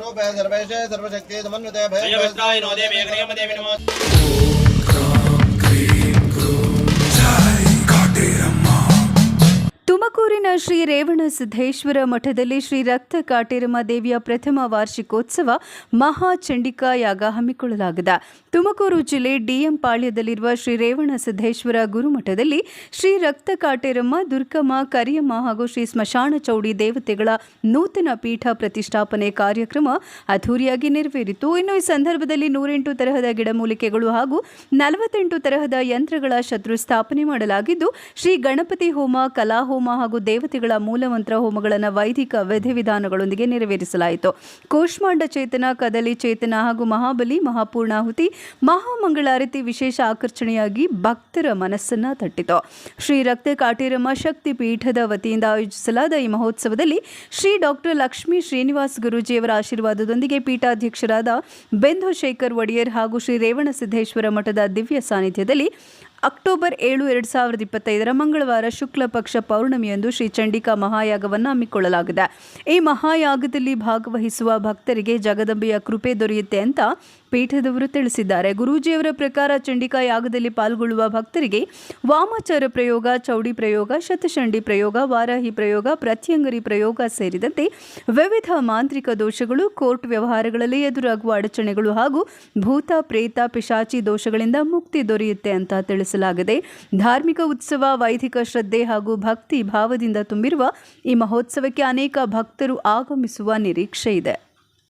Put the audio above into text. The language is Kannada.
रूपे सर्वेशे सर्वशक्ति समन्विते भय जयवस्त्राय नो देवी एकनियम देवी नमः ತುಮಕೂರಿನ ಶ್ರೀ ರೇವಣ ಸಿದ್ದೇಶ್ವರ ಮಠದಲ್ಲಿ ಶ್ರೀ ರಕ್ತ ಕಾಟೇರಮ್ಮ ದೇವಿಯ ಪ್ರಥಮ ವಾರ್ಷಿಕೋತ್ಸವ ಮಹಾ ಚಂಡಿಕಾ ಯಾಗ ಹಮ್ಮಿಕೊಳ್ಳಲಾಗಿದೆ. ತುಮಕೂರು ಜಿಲ್ಲೆ ಡಿಎಂ ಪಾಳ್ಯದಲ್ಲಿರುವ ಶ್ರೀ ರೇವಣ ಸಿದ್ದೇಶ್ವರ ಗುರುಮಠದಲ್ಲಿ ಶ್ರೀ ರಕ್ತ ಕಾಟೇರಮ್ಮ, ದುರ್ಗಮ್ಮ, ಕರಿಯಮ್ಮ ಹಾಗೂ ಶ್ರೀ ಸ್ಮಶಾನ ಚೌಡಿ ದೇವತೆಗಳ ನೂತನ ಪೀಠ ಪ್ರತಿಷ್ಠಾಪನೆ ಕಾರ್ಯಕ್ರಮ ಅಧೂರಿಯಾಗಿ ನೆರವೇರಿತು. ಇನ್ನು ಈ ಸಂದರ್ಭದಲ್ಲಿ ನೂರೆಂಟು ತರಹದ ಗಿಡಮೂಲಿಕೆಗಳು ಹಾಗೂ ನಲವತ್ತೆಂಟು ತರಹದ ಯಂತ್ರಗಳ ಶತ್ರು ಸ್ಥಾಪನೆ ಮಾಡಲಾಗಿದ್ದು, ಶ್ರೀ ಗಣಪತಿ ಹೋಮ ಕಲಾ ಹೋಮ ಹಾಗೂ ದೇವತೆಗಳ ಮೂಲಮಂತ್ರ ಹೋಮಗಳನ್ನು ವೈದಿಕ ವಿಧಿವಿಧಾನಗಳೊಂದಿಗೆ ನೆರವೇರಿಸಲಾಯಿತು. ಕೂಷ್ಮಾಂಡ ಚೇತನ, ಕದಲಿ ಚೇತನ ಹಾಗೂ ಮಹಾಬಲಿ, ಮಹಾಪೂರ್ಣಾಹುತಿ, ಮಹಾಮಂಗಳಾರತಿ ವಿಶೇಷ ಆಕರ್ಷಣೆಯಾಗಿ ಭಕ್ತರ ಮನಸ್ಸನ್ನ ತಟ್ಟಿತು. ಶ್ರೀ ರಕ್ತ ಕಾಟೇರಮ್ಮ ಶಕ್ತಿ ಪೀಠದ ವತಿಯಿಂದ ಆಯೋಜಿಸಲಾದ ಈ ಮಹೋತ್ಸವದಲ್ಲಿ ಶ್ರೀ ಡಾಕ್ಟರ್ ಲಕ್ಷ್ಮೀ ಶ್ರೀನಿವಾಸ್ ಗುರೂಜಿಯವರ ಆಶೀರ್ವಾದದೊಂದಿಗೆ ಪೀಠಾಧ್ಯಕ್ಷರಾದ ಬೆಂದು ಶೇಖರ್ ಒಡೆಯರ್ ಹಾಗೂ ಶ್ರೀ ರೇವಣಸಿದ್ದೇಶ್ವರ ಮಠದ ದಿವ್ಯ ಸಾನ್ನಿಧ್ಯದಲ್ಲಿ ಅಕ್ಟೋಬರ್ ಏಳು, ಎರಡು ಸಾವಿರದ ಇಪ್ಪತ್ತೈದರ ಮಂಗಳವಾರ ಶುಕ್ಲ ಪಕ್ಷ ಪೌರ್ಣಮಿಯಂದು ಶ್ರೀ ಚಂಡಿಕಾ ಮಹಾಯಾಗವನ್ನು ಹಮ್ಮಿಕೊಳ್ಳಲಾಗಿದೆ. ಈ ಮಹಾಯಾಗದಲ್ಲಿ ಭಾಗವಹಿಸುವ ಭಕ್ತರಿಗೆ ಜಗದಂಬೆಯ ಕೃಪೆ ದೊರೆಯುತ್ತೆ ಅಂತ ಪೀಠದವರು ತಿಳಿಸಿದ್ದಾರೆ. ಗುರೂಜಿಯವರ ಪ್ರಕಾರ ಚಂಡಿಕಾ ಯಾಗದಲ್ಲಿ ಪಾಲ್ಗೊಳ್ಳುವ ಭಕ್ತರಿಗೆ ವಾಮಾಚಾರ ಪ್ರಯೋಗ, ಚೌಡಿ ಪ್ರಯೋಗ ಶತಚಂಡಿ ಪ್ರಯೋಗ, ವಾರಾಹಿ ಪ್ರಯೋಗ, ಪ್ರತ್ಯಂಗರಿ ಪ್ರಯೋಗ ಸೇರಿದಂತೆ ವಿವಿಧ ಮಾಂತ್ರಿಕ ದೋಷಗಳು, ಕೋರ್ಟ್ ವ್ಯವಹಾರಗಳಲ್ಲಿ ಎದುರಾಗುವ ಅಡಚಣೆಗಳು ಹಾಗೂ ಭೂತ, ಪ್ರೇತ, ಪಿಶಾಚಿ ದೋಷಗಳಿಂದ ಮುಕ್ತಿ ದೊರೆಯುತ್ತೆ ಅಂತ ತಿಳಿಸಲಾಗಿದೆ ಧಾರ್ಮಿಕ ಉತ್ಸವ, ವೈದಿಕ ಶ್ರದ್ಧೆ ಹಾಗೂ ಭಕ್ತಿ ಭಾವದಿಂದ ತುಂಬಿರುವ ಈ ಮಹೋತ್ಸವಕ್ಕೆ ಅನೇಕ ಭಕ್ತರು ಆಗಮಿಸುವ ನಿರೀಕ್ಷೆ ಇದೆ.